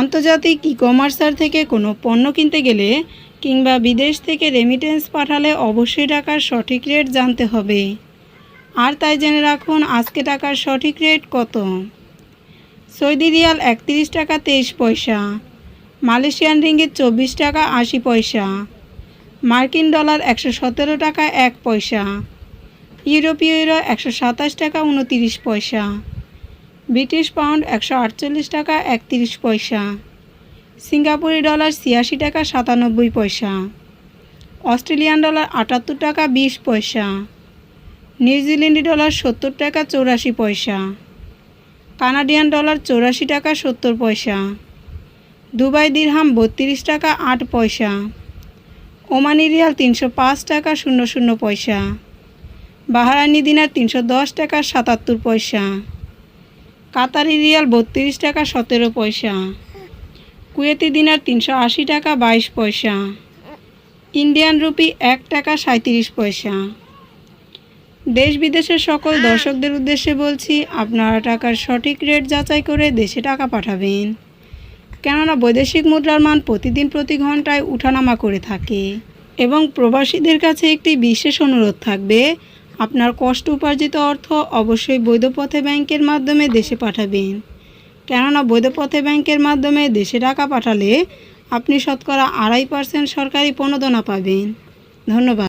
আন্তর্জাতিক ই কমার্সার থেকে কোনো পণ্য কিনতে গেলে কিংবা বিদেশ থেকে রেমিটেন্স পাঠালে অবশ্যই টাকার সঠিক রেট জানতে হবে। আর তাই জেনে রাখুন, আজকে টাকার সঠিক রেট কত। সৌদি রিয়াল একত্রিশ টাকা তেইশ পয়সা, মালয়েশিয়ান রিঙ্গিত চব্বিশ টাকা আশি পয়সা, মার্কিন ডলার একশো সতেরো টাকা এক পয়সা, ইউরোপীয় ইউরো একশো সাতাশ টাকা উনতিরিশ পয়সা। ব্রিটিশ পাউন্ড একশো আটচল্লিশ টাকা একত্রিশ পয়সা। সিঙ্গাপুরি ডলার ছিয়াশি টাকা সাতানব্বই পয়সা। অস্ট্রেলিয়ান ডলার আটাত্তর টাকা বিশ পয়সা। নিউজিল্যান্ডি ডলার সত্তর টাকা চৌরাশি পয়সা। কানাডিয়ান ডলার চৌরাশি টাকা সত্তর পয়সা। দুবাই দিরহাম বত্রিশ টাকা আট পয়সা। ওমানি রিয়াল তিনশো পাঁচ টাকা শূন্য শূন্য পয়সা। বাহারানি দিনার তিনশো দশ টাকা সাতাত্তর পয়সা। কাতারি রিয়াল বত্রিশ টাকা সতেরো পয়সা। কুয়েতি দিনার তিনশো আশি টাকা বাইশ পয়সা। ইন্ডিয়ান রুপি এক টাকা সাঁত্রিশ পয়সা। দেশ বিদেশের সকল দর্শকদের উদ্দেশ্যে বলছি, আপনারা টাকার সঠিক রেট যাচাই করে দেশে টাকা পাঠাবেন। কেননা বৈদেশিক মুদ্রার মান প্রতিদিন প্রতি ঘন্টায় উঠানামা করে থাকে এবং প্রবাসীদের কাছে একটি বিশেষ অনুরোধ থাকবে আপনার কষ্ট উপার্জিত অর্থ অবশ্যই বৈধপথে ব্যাংকের মাধ্যমে দেশে পাঠাবেন। কেননা বৈধপথে ব্যাংকের মাধ্যমে দেশে টাকা পাঠালে আপনি শতকরা আড়াই পার্সেন্ট সরকারি প্রণোদনা পাবেন। ধন্যবাদ।